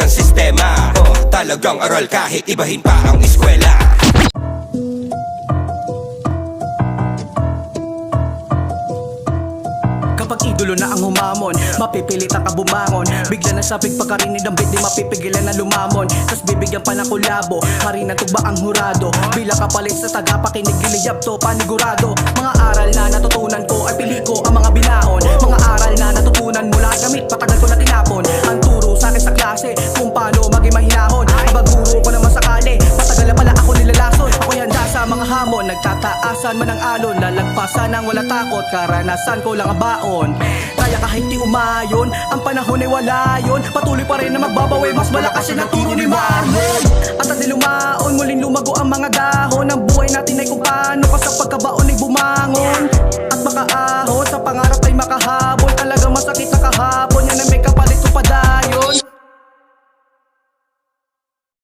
ang sistema. Oh, Talagang aral kahit ibahin pa ang eskwela. Kapag idolo na ang humamon Mapipilitan ka bumangon. Bigla na sabig pagkarinig ng beat Di mapipigilan na lumamon. Tas bibigyan pa ng kulabo Harina tugba ang hurado? Bila kapalit sa tagapakinig Giliyap to panigurado. Mga aral na natutunan ko Ay pili ko ang mga binaon. Mga aral na natutunan mula gamit Patagal ko na tinapon sa mga hamon Nagtataasan man ang alon Lalagpasan ang wala takot Karanasan ko lang ang baon. Kaya kahit di umayon Ang panahon ay wala yun. Patuloy pa rin na magbabawi Mas malakas siya ng turo ni Marlon. At ang lumaon Muling lumago ang mga dahon. Ang buhay natin ay kung paano Ka sa pagkabaon